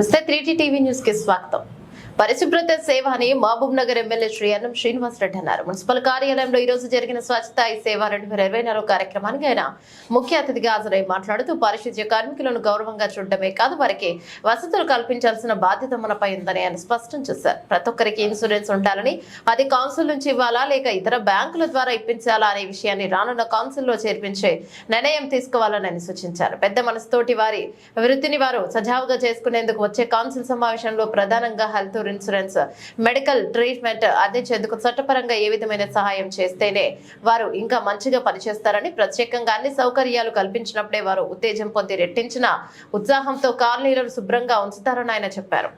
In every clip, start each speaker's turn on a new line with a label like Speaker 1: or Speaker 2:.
Speaker 1: నమస్తే త్రీటీ టీవీ న్యూస్కి స్వాగతం. పరిశుభ్రత సేవ అని మహబూబ్ నగర్ ఎమ్మెల్యే శ్రీ అన్నం శ్రీనివాస్ రెడ్డి అన్నారు. మున్సిపల్ కార్యాలయంలో ఈ రోజు జరిగిన స్వచ్ఛత ఈ సేవ రెండు వేల ఇరవై నాలుగు కార్యక్రమానికి ఆయన ముఖ్య అతిథిగా హాజరై మాట్లాడుతూ పారిశుధ్య కార్మికులను గౌరవంగా చూడడమే కాదు వారికి వసతులు కల్పించాల్సిన బాధ్యత మనపై ఉందని ఆయన స్పష్టం చేశారు. ప్రతి ఒక్కరికి ఇన్సూరెన్స్ ఉండాలని అది కౌన్సిల్ నుంచి ఇవ్వాలా లేక ఇతర బ్యాంకుల ద్వారా ఇప్పించాలా అనే విషయాన్ని రానున్న కౌన్సిల్లో చేర్పించే నిర్ణయం తీసుకోవాలని ఆయన సూచించారు. పెద్ద మనసుతోటి వారి వృత్తిని వారు సజావుగా చేసుకునేందుకు వచ్చే కౌన్సిల్ సమావేశంలో ప్రధానంగా హెల్త్ ఇన్సూరెన్స్ మెడికల్ ట్రీట్మెంట్ అందించేందుకు చట్టపరంగా ఏ విధమైన సహాయం చేస్తేనే వారు ఇంకా మంచిగా పనిచేస్తారని ప్రత్యేకంగా అన్ని సౌకర్యాలు కల్పించినప్పుడే వారు ఉత్తేజం పొంది రెట్టించిన ఉత్సాహంతో కాలనీలను శుభ్రంగా ఉంచుతారని ఆయన చెప్పారు.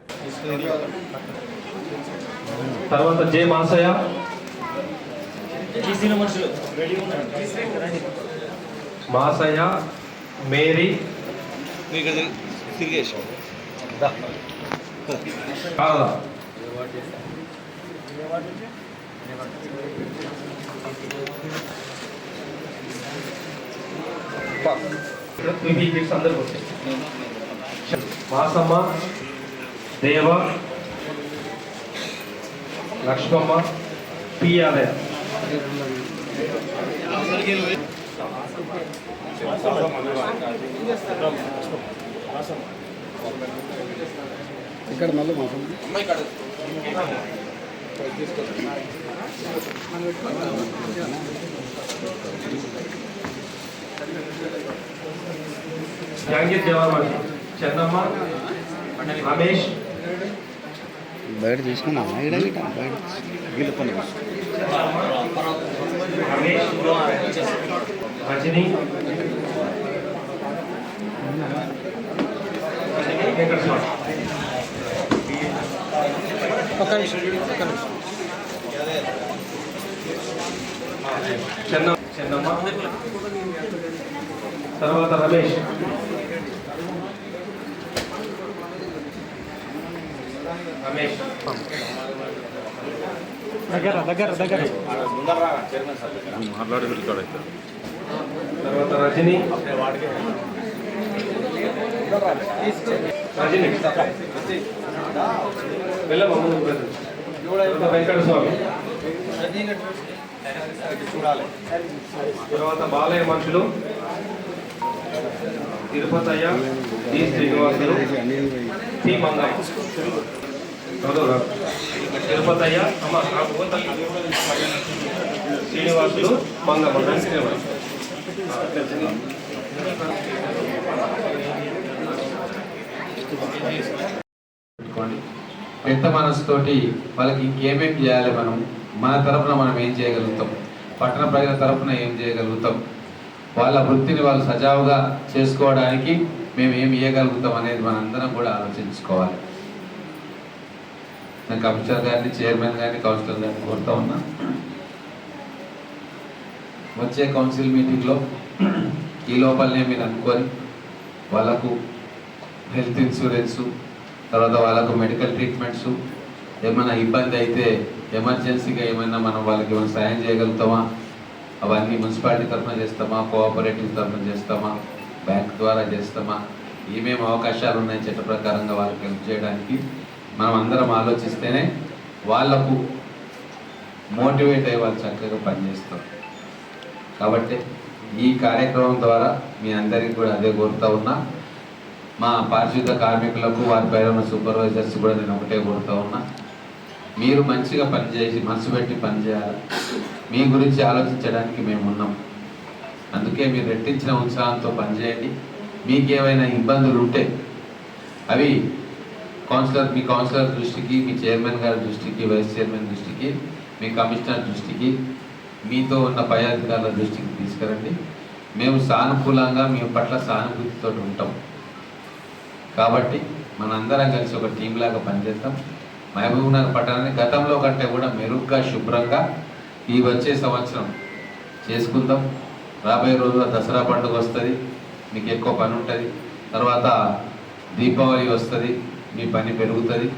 Speaker 2: తర్వాత జే మాసయ్య
Speaker 3: గీసిన మనుషులు. రెడీగా ఉన్నారు
Speaker 2: మాసయ్య మేరీ.
Speaker 3: తిరిగేసాం.
Speaker 2: కాదా మీ కిడ్స్ అందరికి వచ్చాయి మాసమ్మ దేవ లక్ష్మమ్మ పియాలయ
Speaker 4: ఇక్కడ మళ్ళీ మాసం
Speaker 2: జవాన్ చెన్నమ్మ రమేష్.
Speaker 4: బయట తీసుకున్నా ఇక్కడ బయట గిల్లుకున్నా
Speaker 2: రమేష్. రజని. వెంకట స్వామి
Speaker 4: ఒక్క నిమిషం ఒక్క నిమిషం.
Speaker 2: చెన్న చెన్నమ్మ. తర్వాత రమేష్. రమేష్.
Speaker 4: దగ్గర దగ్గర దగ్గర.
Speaker 3: మాట్లాడి
Speaker 2: తర్వాత రజని. రజని. వెళ్ళమ్మ వెంకట స్వామి తర్వాత బాలయ్య మనుషులు తిరుపతయ్య డి శ్రీనివాసులు టి మంగమ్మ. తిరుపతయ్య అమ్మ. శ్రీనివాసులు మంగమ్మ శ్రీనివాస్.
Speaker 5: పెద్ద మనసుతోటి వాళ్ళకి ఇంకేమేం చేయాలి మనం? మన తరపున మనం ఏం చేయగలుగుతాం? పట్టణ ప్రజల తరపున ఏం చేయగలుగుతాం? వాళ్ళ వృత్తిని వాళ్ళు సజావుగా చేసుకోవడానికి మేము ఏం ఇవ్వగలుగుతాం అనేది మనందరం కూడా ఆలోచించుకోవాలి. నేను కమిషనర్ గారిని చైర్మన్ గారిని కౌన్సిలర్ గారిని కోరుతా ఉన్నా. వచ్చే కౌన్సిల్ మీటింగ్లో ఈ లోపలనే మీరు అనుకొని వాళ్ళకు హెల్త్ ఇన్సూరెన్సు తర్వాత వాళ్ళకు మెడికల్ ట్రీట్మెంట్స్ ఏమైనా ఇబ్బంది అయితే ఎమర్జెన్సీగా ఏమైనా మనం వాళ్ళకి ఏమైనా సహాయం చేయగలుగుతామా? అవన్నీ మున్సిపాలిటీ తరఫున చేస్తామా? కోఆపరేటివ్ తరఫున చేస్తామా? బ్యాంక్ ద్వారా చేస్తామా? ఏమేమి అవకాశాలు ఉన్నాయి చట్ట ప్రకారంగా వాళ్ళకి హెల్ప్ చేయడానికి? మనం అందరం ఆలోచిస్తేనే వాళ్ళకు మోటివేట్ అయ్యి వాళ్ళు చక్కగా పనిచేస్తారు. కాబట్టి ఈ కార్యక్రమం ద్వారా మీ అందరికీ కూడా అదే కోరుతా ఉన్నా. మా పారిశుద్ధ కార్మికులకు వారి పైన ఉన్న సూపర్వైజర్స్ కూడా నేను ఒకటే కోరుతా ఉన్నా. మీరు మంచిగా పనిచేసి మనసు పెట్టి పనిచేయాలి. మీ గురించి ఆలోచించడానికి మేము ఉన్నాం. అందుకే మీరు రెట్టించిన ఉత్సాహంతో పనిచేయండి. మీకు ఏమైనా ఇబ్బందులు ఉంటే అవి కౌన్సిలర్ మీ కౌన్సిలర్ దృష్టికి మీ చైర్మన్ గారి దృష్టికి వైస్ చైర్మన్ దృష్టికి మీ కమిషనర్ దృష్టికి మీతో ఉన్న పై అధికారుల దృష్టికి తీసుకురండి. మేము సానుకూలంగా మీ పట్ల సానుభూతితో ఉంటాం. కాబట్టి మనందరం కలిసి ఒక టీం లాగా పనిచేద్దాం మహబూబ్నగర్ పట్టణాన్ని గతంలో కంటే కూడా మెరుగ్గా శుభ్రంగా ఈ వచ్చే సంవత్సరం చేసుకుందాం. రాబోయే రోజుల్లో దసరా పండుగ వస్తుంది మీకు ఎక్కువ పని ఉంటుంది. తర్వాత దీపావళి వస్తుంది మీ పని పెరుగుతుంది.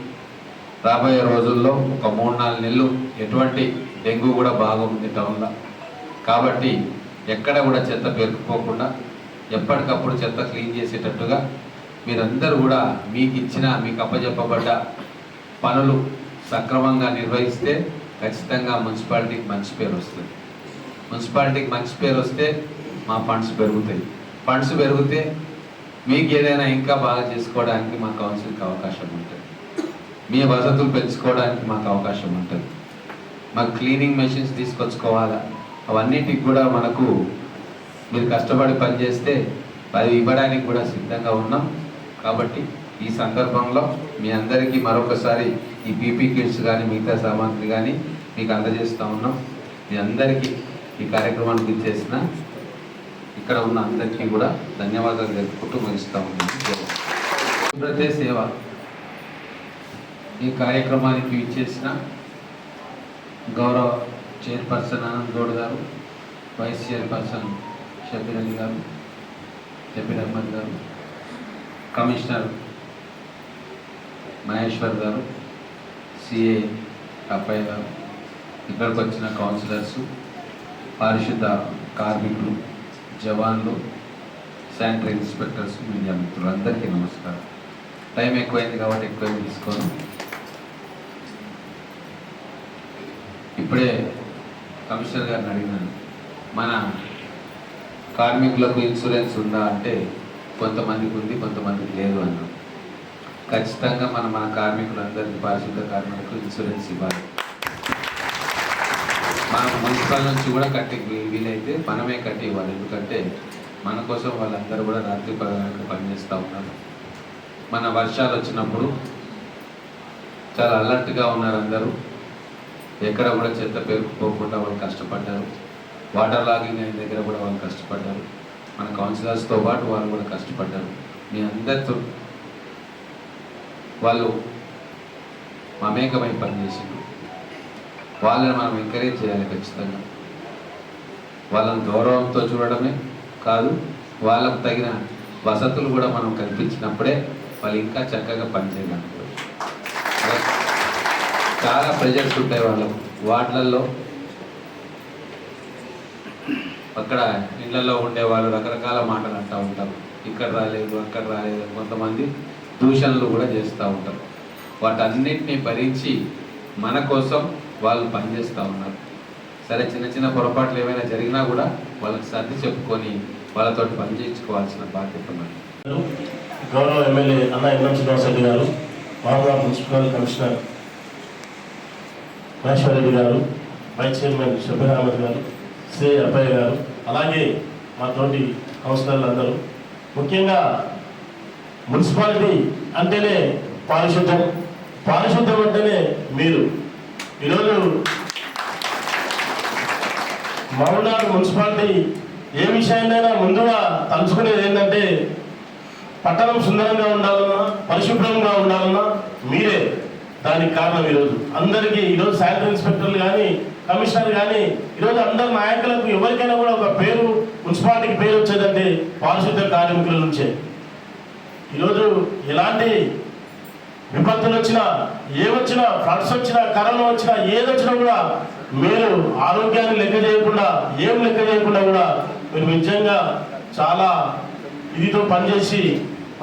Speaker 5: రాబోయే రోజుల్లో ఒక మూడు నాలుగు నెలలు ఎటువంటి డెంగ్యూ కూడా బాగుంది టౌన్లో. కాబట్టి ఎక్కడ కూడా చెత్త పెరుకుపోకుండా ఎప్పటికప్పుడు చెత్త క్లీన్ చేసేటట్టుగా మీరందరూ కూడా మీకు ఇచ్చిన మీకు అప్పచెప్పబడ్డ పనులు సక్రమంగా నిర్వహిస్తే ఖచ్చితంగా మున్సిపాలిటీకి మంచి పేరు వస్తుంది. మున్సిపాలిటీకి మంచి పేరు వస్తే మా ఫండ్స్ పెరుగుతాయి. ఫండ్స్ పెరిగితే మీకు ఏదైనా ఇంకా బాగా చేసుకోవడానికి మా కౌన్సిల్కి అవకాశం ఉంటుంది. మీ వసతులు పెంచుకోవడానికి మాకు అవకాశం ఉంటుంది. మాకు క్లీనింగ్ మెషిన్స్ తీసుకొచ్చుకోవాలా? అవన్నిటికి కూడా మనకు మీరు కష్టపడి పనిచేస్తే అది ఇవ్వడానికి కూడా సిద్ధంగా ఉన్నాం. కాబట్టి ఈ సందర్భంలో మీ అందరికీ మరొకసారి ఈ పీపీ కిట్స్ కానీ మిగతా సామాగ్రి కానీ మీకు అందజేస్తూ ఉన్నాం. మీ అందరికీ ఈ కార్యక్రమానికి ఇచ్చేసిన ఇక్కడ ఉన్న అందరికీ కూడా ధన్యవాదాలు తెలుపుకుంటూ ముగిస్తూ ఉన్నాం. శుభ్రతే సేవ. ఈ కార్యక్రమానికి ఇచ్చేసిన గౌరవ చైర్పర్సన్ ఆనంద్ గౌడ్ గారు వైస్ చైర్పర్సన్ షబీర్ అలీ గారు షబీర్ అహ్మద్ గారు కమిషనర్ మహేశ్వర్ గారు సిఏ అప్పయ్య గారు ఇక్కడికి వచ్చిన కౌన్సిలర్స్ పారిశుద్ధ కార్మికులు జవాన్లు శానిటరీ ఇన్స్పెక్టర్స్ మీడియా మిత్రులు అందరికీ నమస్కారం. టైం ఎక్కువైంది కాబట్టి ఎక్కువ తీసుకోను. ఇప్పుడే కమిషనర్ గారిని అడిగినాను మన కార్మికులకు ఇన్సూరెన్స్ ఉందా అంటే కొంతమందికి ఉంది కొంతమందికి లేదు అన్నాం ఖచ్చితంగా మనం మన కార్మికులందరికీ పారిశుద్ధ కార్మికులకు ఇన్సూరెన్స్ ఇవ్వాలి. మనం మున్సిపల్ నుంచి కూడా కట్టి వీలైతే మనమే కట్టి ఇవ్వాలి. ఎందుకంటే మన కోసం వాళ్ళందరూ కూడా రాత్రి పగలనక పనిచేస్తూ ఉన్నారు. మన వర్షాలు వచ్చినప్పుడు చాలా అలర్ట్గా ఉన్నారు అందరూ. ఎక్కడ కూడా చెత్త పేరుకుపోకుండా వాళ్ళు కష్టపడ్డారు. వాటర్ లాగింగ్ అయిన దగ్గర కూడా వాళ్ళు కష్టపడ్డారు. మన కౌన్సిలర్స్తో పాటు వాళ్ళు కూడా కష్టపడ్డారు. మీ అందరితో వాళ్ళు మమేకమై పనిచేసిండ్రు. వాళ్ళని మనం ఎంకరేజ్ చేయాలి ఖచ్చితంగా. వాళ్ళని గౌరవంతో చూడడమే కాదు వాళ్ళకు తగిన వసతులు కూడా మనం కల్పించినప్పుడే వాళ్ళు ఇంకా చక్కగా పనిచేయగలుగుతారు. చాలా ప్రెజర్స్ ఉంటాయి వాళ్ళకు. వాటిలలో అక్కడ ఇళ్ళలో ఉండే వాళ్ళు రకరకాల మాటలు అంటూ ఉంటారు. ఇక్కడ రాలేదు అక్కడ రాలేదు కొంతమంది దూషణలు కూడా చేస్తూ ఉంటారు. వాటన్నిటిని భరించి మన కోసం వాళ్ళు పనిచేస్తూ ఉన్నారు. సరే చిన్న చిన్న పొరపాట్లు ఏమైనా జరిగినా కూడా వాళ్ళకి సర్ది చెప్పుకొని వాళ్ళతో పనిచేయించుకోవాల్సిన బాధ్యత మనది
Speaker 6: గౌరవ ఎమ్మెల్యే అన్న ఎన్ఎం శ్రీనివాసరెడ్డి గారు మహబూబా మున్సిపల్ కమిషనర్ మహేశ్వర్ రెడ్డి గారు వైస్ చైర్మన్ షబీర్ అహ్మద్ గారు శ్రీ అబ్బాయి గారు అలాగే మా తోటి కౌన్సిలర్లు అందరూ. ముఖ్యంగా మున్సిపాలిటీ అంటేనే పారిశుద్ధం. పారిశుద్ధం అంటేనే మీరు. ఈరోజు మౌనాడు మున్సిపాలిటీ ఏ విషయాన్నైనా ముందుగా తలుచుకునేది ఏంటంటే పట్టణం సుందరంగా ఉండాలన్నా పరిశుభ్రంగా ఉండాలన్నా మీరే. దానికి కారణం ఈరోజు. అందరికీ ఈరోజు శాలరీ ఇన్స్పెక్టర్లు కానీ కమిషనర్ కానీ ఈరోజు అందరి నాయకులకు ఎవరికైనా కూడా ఒక పేరు మున్సిపాలిటీకి పేరు వచ్చేదంటే పారిశుద్ధ కార్మికుల నుంచే. ఈరోజు ఎలాంటి విపత్తులు వచ్చినా ఏమొచ్చినా ఫ్లడ్స్ వచ్చినా కరోనా వచ్చినా ఏదొచ్చినా కూడా మీరు ఆరోగ్యాన్ని లెక్క చేయకుండా ఏం లెక్క చేయకుండా కూడా మీరు నిజంగా చాలా ఇదితో పనిచేసి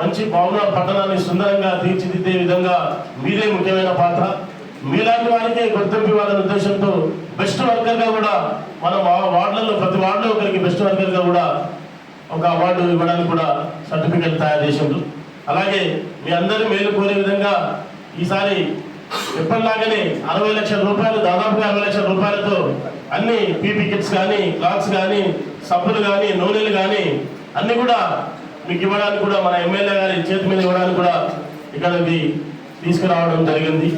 Speaker 6: మంచి భవన పట్టణాన్ని సుందరంగా తీర్చిదిద్దే విధంగా మీరే ముఖ్యమైన పాత్ర. మీలాంటి వారికే గుర్తింపు ఇవ్వాలనే ఉద్దేశంతో బెస్ట్ వర్కర్గా కూడా మనం ఆ వార్డులలో ప్రతి వార్డులో ఒకరికి బెస్ట్ వర్కర్గా కూడా ఒక అవార్డు ఇవ్వడానికి కూడా సర్టిఫికెట్ తయారు చేసిండ్రు. అలాగే మీ అందరి మేలు కోరే విధంగా ఈసారి ఎప్పటిలాగానే అరవై లక్షల రూపాయలు దాదాపుగా అరవై లక్షల రూపాయలతో అన్ని పీపీ కిట్స్ కానీ క్లాత్స్ కానీ సబ్బులు కానీ నూనెలు కానీ అన్ని కూడా మీకు ఇవ్వడానికి కూడా మన ఎమ్మెల్యే గారి చేతి మీద ఇవ్వడానికి కూడా ఇక్కడ తీసుకురావడం జరిగింది.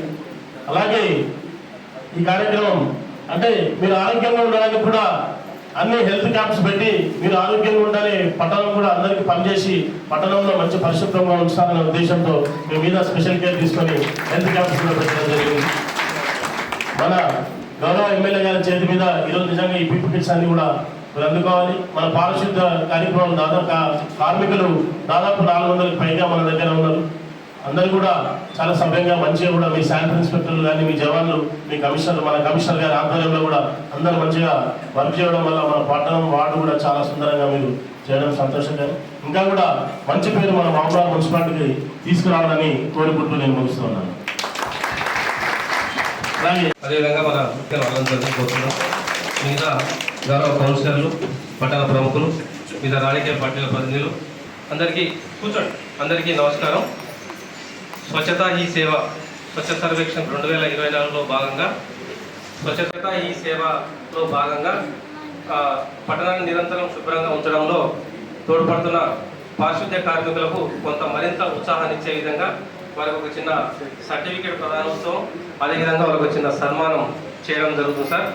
Speaker 6: అలాగే ఈ కార్యక్రమం అంటే మీరు ఆరోగ్యంగా ఉండడానికి కూడా అన్ని హెల్త్ క్యాంప్స్ పెట్టి మీరు ఆరోగ్యంగా ఉండాలి పట్టణం కూడా అందరికీ పనిచేసి పట్టణంలో మంచి పరిశుభ్రంగా ఉంచాలనే ఉద్దేశంతో మీ మీద స్పెషల్ కేర్ తీసుకొని హెల్త్ క్యాంప్స్ కూడా పెట్టడం జరిగింది. మన గౌరవ ఎమ్మెల్యే గారి చేతి మీద ఈరోజు నిజంగా ఈ పీపీ కిట్స్ అన్ని కూడా మరి అందుకోవాలి. మన పారిశుద్ధ కార్యక్రమం దాదాపు కార్మికులు దాదాపు నాలుగు వందలకు పైగా మన దగ్గర ఉన్నారు. అందరూ కూడా చాలా సభ్యంగా మంచిగా కూడా మీ శానిటరీ ఇన్స్పెక్టర్లు కానీ మీ జవాన్లు మీ కమిషనర్ మన కమిషనర్ గారి ఆధ్వర్యంలో కూడా అందరూ మంచిగా వర్క్ చేయడం వల్ల మన పట్టణం వార్డు కూడా చాలా సుందరంగా మీరు చేయడం సంతోషంగా ఇంకా కూడా మంచి పేరు మన మామూలు మున్సిపాలిటీకి తీసుకురావాలని కోరుకుంటూ నేను ముగిస్తున్నాను అలాగే
Speaker 2: అదేవిధంగా మన కోరుతున్నాం. మిగతా గౌరవ కౌన్సిలర్లు పట్టణ ప్రముఖులు వివిధ రాజకీయ పార్టీల ప్రతినిధులు అందరికీ కూర్చోండి. అందరికీ నమస్కారం. స్వచ్ఛత ఈ సేవ స్వచ్ఛ సర్వేక్షణ రెండు వేల ఇరవై నాలుగులో భాగంగా స్వచ్ఛత ఈ సేవలో భాగంగా పట్టణాన్ని నిరంతరం శుభ్రంగా ఉంచడంలో తోడ్పడుతున్న పారిశుద్ధ్య కార్మికులకు కొంత మరింత ఉత్సాహాన్ని ఇచ్చే విధంగా వారికి ఒక చిన్న సర్టిఫికేట్ ప్రదానంతో అదేవిధంగా వారికి ఒక చిన్న సన్మానం చేయడం జరుగుతుంది సార్.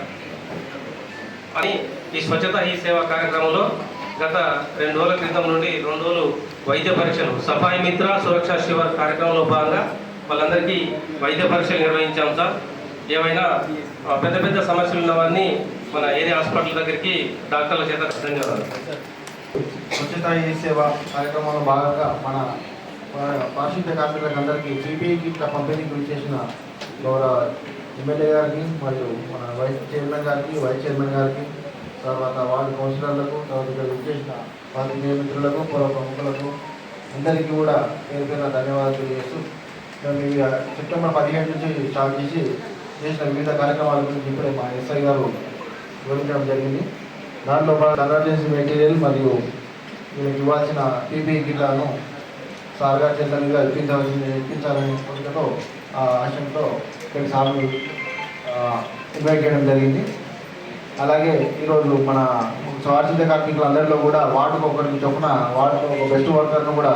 Speaker 2: అని ఈ స్వచ్ఛత ఈ సేవ కార్యక్రమంలో గత రెండు రోజుల క్రితం నుండి రెండు రోజులు వైద్య పరీక్షలు సఫాయి మిత్ర సురక్ష శివర్ కార్యక్రమంలో భాగంగా వాళ్ళందరికీ వైద్య పరీక్షలు నిర్వహించాం సార్. ఏమైనా పెద్ద పెద్ద సమస్యలు ఉన్నవన్నీ మన ఏరియా హాస్పిటల్ దగ్గరికి డాక్టర్ల చేత ధన్యవాదాలు.
Speaker 7: స్వచ్ఛత ఈ సేవ కార్యక్రమంలో భాగంగా మన పారిశుద్ధ కార్మికులకు అందరికీ జీపీఈ కిట్ల పంపిణీకి చేసిన గౌరవ ఎమ్మెల్యే గారికి మరియు మన వైస్ చైర్మన్ గారికి వైస్ చైర్మన్ గారికి తర్వాత వార్డు కౌన్సిలర్లకు తర్వాత ఇక్కడ విచ్చేసిన పాత్రికేయ మిత్రులకు పూర్వ ప్రముఖులకు అందరికీ కూడా పేరు పేరున ధన్యవాదాలు తెలియజేస్తూ మేము ఈ సెప్టెంబర్ పదిహేడు నుంచి స్టార్ట్ చేసి చేసిన వివిధ కార్యక్రమాల గురించి ఇప్పుడే మా ఎస్ఐ గారు వివరించడం జరిగింది. దాంట్లో ఎమర్జెన్సీ మెటీరియల్ మరియు వీళ్ళకి ఇవ్వాల్సిన పీపీఈ కిట్లను సార్గా గారు చేతుల మీద ఇప్పించాలని కోరికతో ఆ ఆశయంతో ఇక్కడ స్వామి ఇన్వైట్ చేయడం జరిగింది. అలాగే ఈరోజు మన స్వార్థిత కార్మికులు అందరిలో కూడా వార్డుకు ఒకరికి చొప్పున వార్డు ఒక బెస్ట్ వర్కర్ను కూడా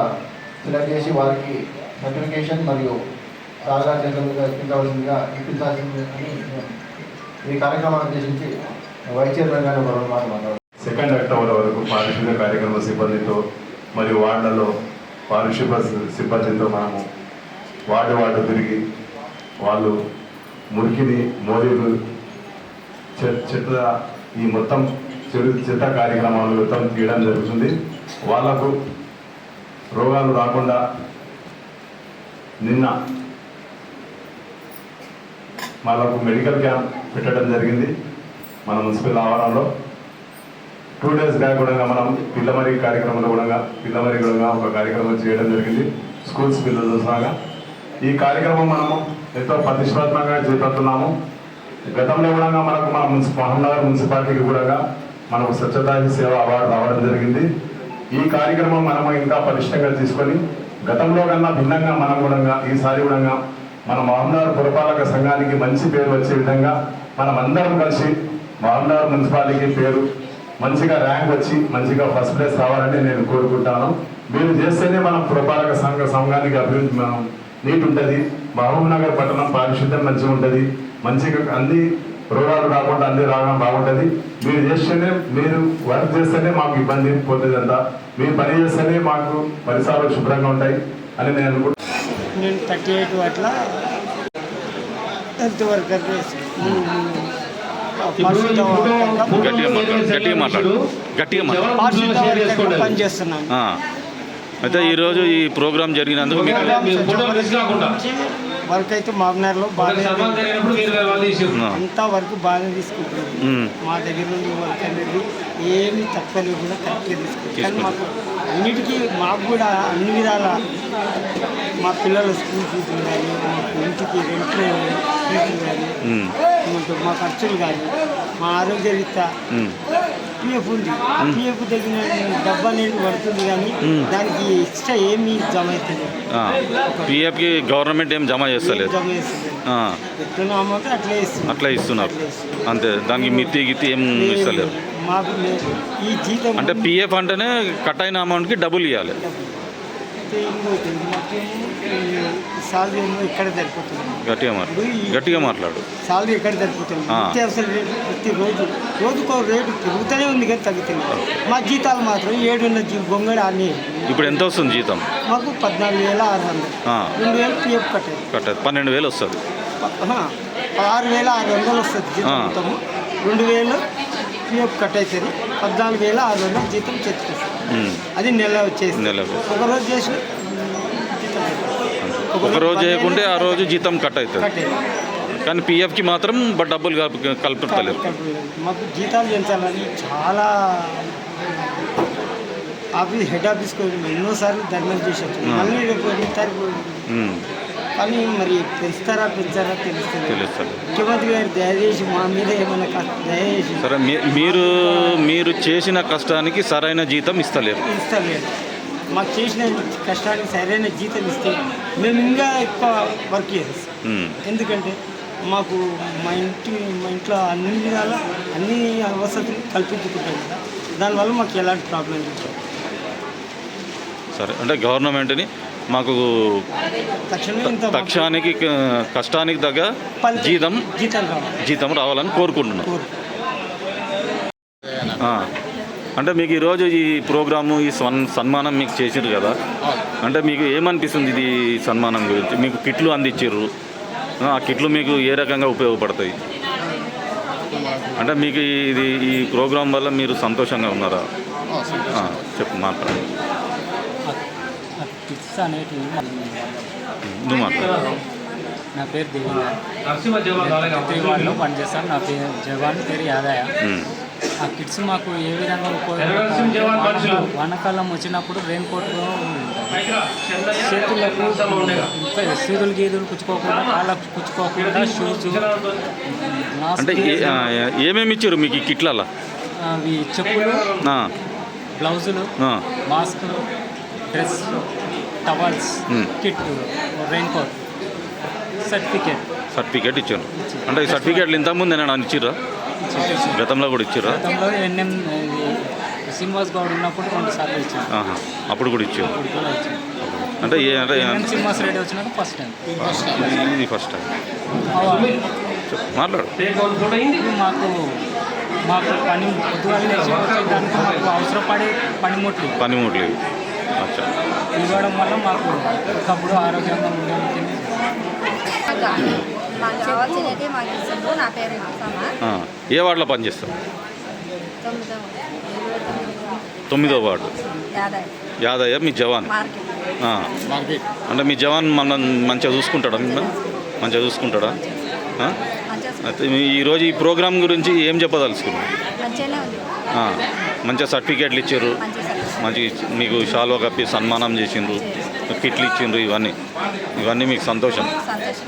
Speaker 7: సెలెక్ట్ చేసి వారికి సర్టిఫికేషన్ మరియు సార్ గారి మీద ఇప్పించవలసిందిగా ఇప్పించాల్సింది అని ఈ కార్యక్రమాన్ని ఉద్దేశించి వైస్ చైర్మన్ గారిని ఒక మాట్లాడారు
Speaker 8: సెకండ్ అక్టోబర్ వరకు పారిశుద్ధ్య కార్యక్రమ సిబ్బందితో మరియు వార్డులలో పారిశుభ్ర సిబ్బందితో మనము వార్డు వార్డు తిరిగి వాళ్ళు మురికిని మోదీలు చె- చెత్త ఈ మొత్తం చెడు చెత్త కార్యక్రమాలు మొత్తం తీయడం జరుగుతుంది. వాళ్ళకు రోగాలు రాకుండా నిన్న వాళ్ళకు మెడికల్ క్యాంప్ పెట్టడం జరిగింది మన మున్సిపల్ ఆవరణలో. టూ డేస్ బ్యాక్ కూడా మనం పిల్లమరి కార్యక్రమంలో కూడా పిల్లమరి కూడా ఒక కార్యక్రమం చేయడం జరిగింది. స్కూల్స్ పిల్లలతో సహా. ఈ కార్యక్రమం మనము ఎంతో ప్రతిష్టాత్మకంగా చేపడుతున్నాము. గతంలో కూడా మనకు మన మున్సి మహమ్మద్ మున్సిపాలిటీకి కూడా మనకు స్వచ్ఛతా సేవ అవార్డు రావడం జరిగింది. ఈ కార్యక్రమం మనము ఇంకా పటిష్టంగా తీసుకొని గతంలో కన్నా భిన్నంగా మనం కూడా ఈసారి కూడా మన మహమ్మద్ పురపాలక సంఘానికి మంచి పేరు వచ్చే విధంగా మనం అందరం కలిసి మహమ్మద్ మున్సిపాలిటీకి పేరు మంచిగా ర్యాంక్ వచ్చి మంచిగా ఫస్ట్ ప్లేస్ రావాలని నేను కోరుకుంటాను. మీరు చేస్తేనే మనం పురపాలక సంఘ సంఘానికి అభివృద్ధి మనం నీట్ ఉంటుంది. మహబూబ్ నగర్ పట్టణం పారిశుద్ధ్యం మంచిగా ఉంటుంది. మంచిగా అన్ని రోగాలు రాకుండా అన్ని రావడం బాగుంటుంది. మీరు చేస్తేనే మీరు వర్క్ చేస్తేనే మాకు ఇబ్బంది పోతుంది అంతా. మీరు పని చేస్తేనే మాకు పరిసరాలు శుభ్రంగా ఉంటాయి అని నేను అనుకుంటున్నాను
Speaker 4: నేను థర్టీ ఎయిట్ అట్లా హెల్త్ వర్కర్
Speaker 3: గట్టిగా మాట్లాడు గట్టిగా మాట్లాడు. గట్టిగా మాట్లాడు.
Speaker 4: పనిచేస్తున్నాను
Speaker 3: ఆ. అయితే ఈరోజు ఈ ప్రోగ్రాం జరిగినందుకు మీకు
Speaker 4: వర్క్ అయితే మామనార్లో బాగా. అంతా వర్క్ బాగానే తీసుకుంటున్నాం
Speaker 3: ఉమ్.
Speaker 4: మా దగ్గర నుండి వర్క్ అనేది ఏమి తక్కువ లేకుండా కరెక్ట్గా తీసుకుంటాం కానీ మాకు అన్నిటికీ మాకు కూడా అన్ని విధాల మా పిల్లల స్కూల్ ఫీజులు కానీ మా ఇంటికి రెంట్ ఫీజులు కానీ మా ఖర్చులు కానీ మా ఆరోగ్య రీత్యా. పిఎఫ్ ఉంది. పిఎఫ్ తగిన డబ్బు అనేది పడుతుంది కానీ దానికి ఎక్స్ట్రా ఏమీ జమ అవుతుంది.
Speaker 3: పిఎఫ్కి గవర్నమెంట్ ఏం జమ చేస్తలేదు.
Speaker 4: జమ చేస్తుంది
Speaker 3: ఆ.
Speaker 4: ఎట్లా అమౌంట్ అట్లా ఇస్తుంది
Speaker 3: అట్లా ఇస్తున్నారు. అంతే దానికి మిత్తి గిత్తి ఏం ఇస్తలేరు.
Speaker 4: మాకు. ఈ జీతం
Speaker 3: అంటే పిఎఫ్ అంటేనే కట్ అయిన అమౌంట్కి డబుల్ ఇవ్వాలి
Speaker 4: సాలరీ ఏమో ఇక్కడ సరిపోతుంది.
Speaker 3: గట్టిగా మాట్లాడు గట్టిగా మాట్లాడు.
Speaker 4: సాలరీ ఎక్కడ సరిపోతుంది. నిత్యావసర రేటు ప్రతిరోజు రోజుకో రేటు పెరుగుతూనే ఉంది కానీ తగ్గుతుంది. మా జీతాలు మాత్రం ఏడున్న జీ గొంగడి అన్నీ.
Speaker 3: ఇప్పుడు ఎంత వస్తుంది జీతం?
Speaker 4: మాకు పద్నాలుగు వేల ఆరు వందలు. రెండు వేలు పిఎఫ్ కట్టారు
Speaker 3: కట్ట పన్నెండు వేలు వస్తుంది.
Speaker 4: ఆరు వేల ఆరు వందలు వస్తుంది జీతం రెండు వేలు పిఎఫ్ కట్ అవుతుంది పద్నాలుగు వేల ఆరు వందలు జీతం చేతికొస్తుంది
Speaker 3: ఉమ్.
Speaker 4: అది నెల వచ్చేసి.
Speaker 3: నెలకు.
Speaker 4: ఒకరోజు చేసి
Speaker 3: ఒక రోజు చేయకుంటే ఆ రోజు జీతం కట్ అవుతుంది. కానీ పిఎఫ్కి మాత్రం బట్ డబ్బులు కలుపు కలుపుతలేరు
Speaker 4: మాకు జీతాలు పెంచాలని చాలా ఆఫీస్ హెడ్ ఆఫీస్కి వెళ్ళి ఎన్నోసార్లు ధర్నా చేసొచ్చు
Speaker 3: Hmm.
Speaker 4: మళ్ళీ రేపు ఎన్ని తారీఖు
Speaker 3: ఉమ్,
Speaker 4: కానీ మరి పెంచుతారా పెంచారా తెలుస్తుంది
Speaker 3: తెలుస్తుంది
Speaker 4: ముఖ్యమంత్రి గారు దయచేసి మా మీద ఏమైనా దయచేసి
Speaker 3: సరే మీరు మీరు చేసిన కష్టానికి సరైన జీతం ఇస్తలేరు.
Speaker 4: ఇస్తలేదు మాకు చేసిన కష్టానికి సరైన జీతం ఇస్తే మేము ఇంకా ఎక్కువ వర్క్ చేస్తాం
Speaker 3: ఉమ్,
Speaker 4: ఎందుకంటే మాకు మా ఇంటి మా ఇంట్లో అన్ని విధాల అన్ని వసతులు కల్పించుకుంటాం కదా. దానివల్ల మాకు ఎలాంటి ప్రాబ్లం లేదు.
Speaker 3: సరే అంటే గవర్నమెంట్ని మాకు
Speaker 4: తక్షణమే ఇంత మాకు
Speaker 3: పక్షానికి క- కష్టానికి తగ్గ జీతం
Speaker 4: జీతం రావాలి.
Speaker 3: జీతం రావాలని కోరుకుంటున్నాం. అంటే మీకు ఈరోజు ఈ ప్రోగ్రాము ఈ సన్ సన్మానం మీకు చేసిర్రు కదా? అంటే మీకు ఏమనిపిస్తుంది ఇది సన్మానం గురించి? మీకు కిట్లు అందించారు ఆ కిట్లు మీకు ఏ రకంగా ఉపయోగపడతాయి? అంటే మీకు ఇది ఈ ప్రోగ్రాం వల్ల మీరు సంతోషంగా ఉన్నారా? ఆ, చెప్పు మాట్లాడు. నువ్వు మాట్లాడు.
Speaker 9: నా పేరు వార్డులో పనిచేస్తాను. నా పేరు జవాన్ పేరు యాదయ్య. ఆ కిట్స్ మాకు ఏ విధంగా వానాకాలం వచ్చినప్పుడు రెయిన్ కోట్లో
Speaker 2: చేతులకు
Speaker 9: సీదులు గీదులు కుచ్చుకోకుండా కాళ్ళకు కుచ్చుకోకుండా షూస్
Speaker 3: అంటే ఏమేమి ఇచ్చారు మీకు ఈ కిట్లలో?
Speaker 9: అవి చెప్పులు
Speaker 3: ఆ,
Speaker 9: బ్లౌజులు
Speaker 3: ఆ,
Speaker 9: మాస్కులు
Speaker 3: dress
Speaker 9: towels. Kit raincoat certificate
Speaker 3: certificate ఇచ్చారు. అంటే ఈ సర్టిఫికేట్లు ఇంతకుముందు నేను ఇచ్చిర్రా? గతంలో కూడా ఇచ్చిర్రా
Speaker 9: గతంలో ఎన్ఎం ఇది శ్రీనివాస్ గౌడ్ ఉన్నప్పుడు రెండు సార్లు
Speaker 3: ఆహా, అప్పుడు కూడా ఇచ్చారు. అంటే ఏ అంటే
Speaker 9: ఎన్ఎం శ్రీనివాస్ రెడ్డి వచ్చినాక ఫస్ట్ టైం.
Speaker 3: ఇది ఫస్ట్ టైం. చెప్పు, మాట్లాడు.
Speaker 9: ఇది మాకు మాకు పని పొద్దుగాల లేచి వచ్చేదానికి మాకు అవసరపడే పనిముట్లు
Speaker 3: పనిముట్లేదు అచ్చా.
Speaker 9: ఇవ్వడం వల్ల మాకు ఒకప్పుడు ఆరోగ్యంగా ఉండడానికి
Speaker 10: గాలి మాకు కావాల్సినవి మాకు ఇస్తుండ్రు నా పేరు మసమ్మ
Speaker 3: ఆ, ఏ వార్డులో పనిచేస్తాం
Speaker 10: తొమ్మిదో
Speaker 3: వార్డు. యాదయ్య. మీ జవాన్.
Speaker 10: మార్కెట్.
Speaker 3: ఆ, అంటే మీ జవాన్ మన మంచిగా చూసుకుంటాడా మిమ్మల్ని? మంచిగా చూసుకుంటాడా? ఆ?
Speaker 10: మంచిగా
Speaker 3: అయితే మీ ఈరోజు ఈ ప్రోగ్రామ్ గురించి ఏం చెప్పదలుచుకున్నాం
Speaker 10: మంచిగానే ఉంది.
Speaker 3: ఆ, మంచిగా సర్టిఫికేట్లు ఇచ్చారు.
Speaker 10: మంచి సర్వీస్
Speaker 3: మంచి మీకు షాల్వా కప్పి సన్మానం చేసిండ్రు. కిట్లు ఇచ్చిండ్రు ఇవన్నీ. ఇవన్నీ మీకు సంతోషం.
Speaker 10: సంతోషం.